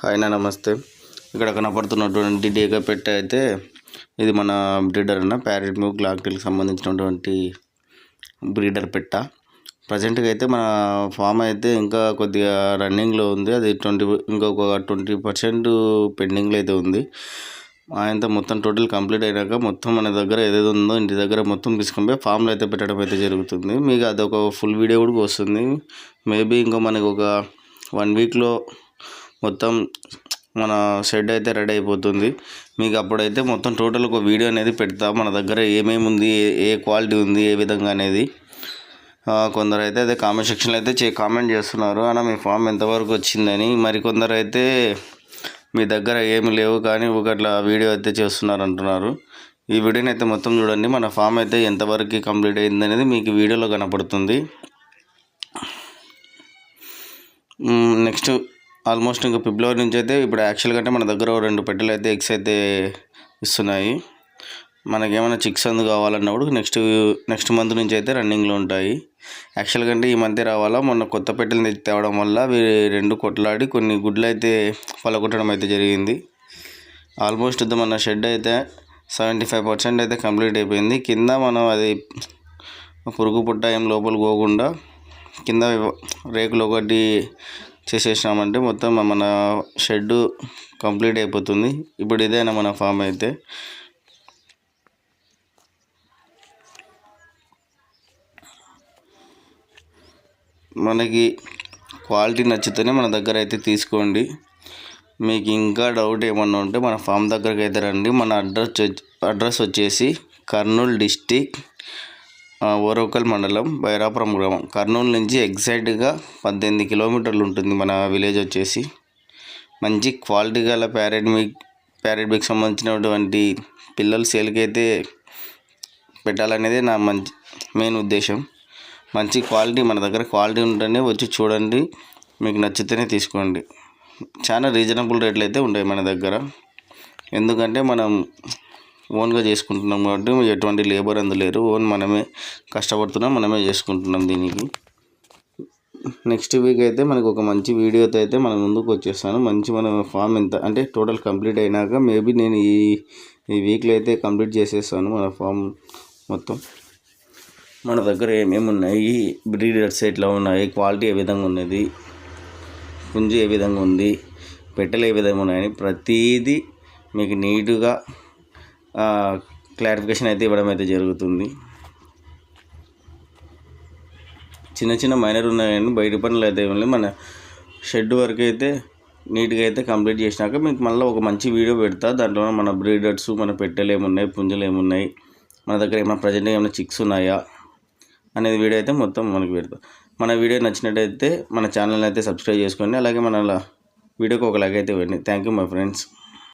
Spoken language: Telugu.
హాయ్ నా నమస్తే. ఇక్కడ కనపడుతున్నటువంటి డేగా పెట్ట అయితే ఇది మన బ్రీడర్ అన్న ప్యారెట్ మ్యూ లాక్టీకి సంబంధించినటువంటి బ్రీడర్ పెట్ట. ప్రజెంట్గా అయితే మన ఫామ్ అయితే ఇంకా కొద్దిగా రన్నింగ్లో ఉంది. అది ట్వంటీ ఇంకొక ట్వంటీ పర్సెంట్ పెండింగ్లో అయితే ఉంది. ఆయనతో మొత్తం టోటల్ కంప్లీట్ అయినాక మొత్తం మన దగ్గర ఏదైతే ఉందో ఇంటి దగ్గర మొత్తం తీసుకొని ఫామ్లో అయితే పెట్టడం అయితే జరుగుతుంది. మీకు అదొక ఫుల్ వీడియో కూడా వస్తుంది. మేబీ ఇంకా మనకు ఒక వన్ వీక్లో మొత్తం మన షెడ్ అయితే రెడీ అయిపోతుంది. మీకు అప్పుడైతే మొత్తం టోటల్ ఒక వీడియో అనేది పెడతా. మన దగ్గర ఏమేమి ఉంది ఏ క్వాలిటీ ఉంది ఏ విధంగా అనేది. కొందరు అయితే అదే కామెంట్ సెక్షన్లో అయితే చే కామెంట్ చేస్తున్నారు. అన్న మీ ఫామ్ ఎంతవరకు వచ్చిందని? మరి కొందరు అయితే మీ దగ్గర ఏమి లేవు కానీ ఒకట్లా వీడియో అయితే చేస్తున్నారు అంటున్నారు. ఈ వీడియోని అయితే మొత్తం చూడండి. మన ఫామ్ అయితే ఎంతవరకు కంప్లీట్ అయింది అనేది మీకు వీడియోలో కనపడుతుంది. నెక్స్ట్ ఆల్మోస్ట్ ఇంకా ఫిబ్రవరి నుంచి అయితే ఇప్పుడు యాక్చువల్గా అంటే మన దగ్గర రెండు పెట్టెలు అయితే ఎగ్స్ అయితే ఇస్తున్నాయి. మనకేమైనా చిక్స్ అందు కావాలన్నప్పుడు నెక్స్ట్ నెక్స్ట్ మంత్ నుంచి అయితే రన్నింగ్లో ఉంటాయి. యాక్చువల్గా అంటే ఈ మధ్య రావాలా మొన్న కొత్త పెట్టెలు తెచ్చి తేవడం వల్ల అవి రెండు కొట్లాడి కొన్ని గుడ్లు అయితే పలగొట్టడం అయితే జరిగింది. ఆల్మోస్ట్ మన షెడ్ అయితే సెవెంటీ ఫైవ్ పర్సెంట్ అయితే కంప్లీట్ అయిపోయింది. కింద మనం అది పురుగు పుట్ట ఏం లోపల పోకుండా కింద రేకులు ఒకటి చేసేసినామంటే మొత్తం మన షెడ్డు కంప్లీట్ అయిపోతుంది. ఇప్పుడు ఇదేనా మన ఫామ్ అయితే. మనకి క్వాలిటీ నచ్చితేనే మన దగ్గర అయితే తీసుకోండి. మీకు ఇంకా డౌట్ ఏమన్నా ఉంటే మన ఫామ్ దగ్గరికి అయితే రండి. మన అడ్రస్ అడ్రస్ వచ్చేసి కర్నూలు డిస్టిక్ ఓరోకల్ మండలం బైరాపురం గ్రామం. కర్నూలు నుంచి ఎగ్జాక్ట్గా పద్దెనిమిది కిలోమీటర్లు ఉంటుంది మన విలేజ్ వచ్చేసి. మంచి క్వాలిటీ గల ప్యారెట్ మిక్ ప్యారెట్ బిగ్ సంబంధించినటువంటి పిల్లలు సేల్కి అయితే పెట్టాలనేదే నా మంచి మెయిన్ ఉద్దేశం. మంచి క్వాలిటీ మన దగ్గర క్వాలిటీ ఉంటేనే వచ్చి చూడండి. మీకు నచ్చితేనే తీసుకోండి. చాలా రీజనబుల్ రేట్లు అయితే ఉంటాయి మన దగ్గర. ఎందుకంటే మనం ఓన్గా చేసుకుంటున్నాం కాబట్టి ఎటువంటి లేబర్ అందలేరు ఓన్ మనమే కష్టపడుతున్నాం మనమే చేసుకుంటున్నాం దీనికి. నెక్స్ట్ వీక్ అయితే మనకు ఒక మంచి వీడియోతో అయితే మన ముందుకు వచ్చేస్తాను. మంచి మన ఫామ్ ఎంత అంటే టోటల్ కంప్లీట్ అయినాక మేబీ నేను ఈ ఈ వీక్లో అయితే కంప్లీట్ చేసేస్తాను మన ఫామ్ మొత్తం. మన దగ్గర ఏమేమి ఉన్నాయి? బ్రీడర్స్ ఎట్లా ఉన్నాయి? క్వాలిటీ ఏ విధంగా ఉన్నది? పుంజు ఏ విధంగా ఉంది? పెట్టెలు ఏ విధంగా ఉన్నాయని ప్రతిదీ మీకు నీట్గా క్లారిఫికేషన్ అయితే ఇవ్వడం అయితే జరుగుతుంది. చిన్న చిన్న మైనర్ ఉన్నాయండి బయట పనులు అయితే ఏం మన షెడ్ వరకు అయితే నీట్గా అయితే కంప్లీట్ చేసినాక మీకు మళ్ళీ ఒక మంచి వీడియో పెడతా. దాంట్లో మన బ్రీడర్స్ మన పెట్టెలు ఏమున్నాయి పుంజలు ఏమున్నాయి మన దగ్గర ఏమైనా ప్రజెంట్ ఏమైనా చిక్స్ ఉన్నాయా అనేది వీడియో అయితే మొత్తం మనకి పెడతాం. మన వీడియో నచ్చినట్టయితే మన ఛానల్ని అయితే సబ్స్క్రైబ్ చేసుకోండి అలాగే మన వీడియోకి ఒక లైక్ అయితే ఇవ్వండి. Thank you my friends.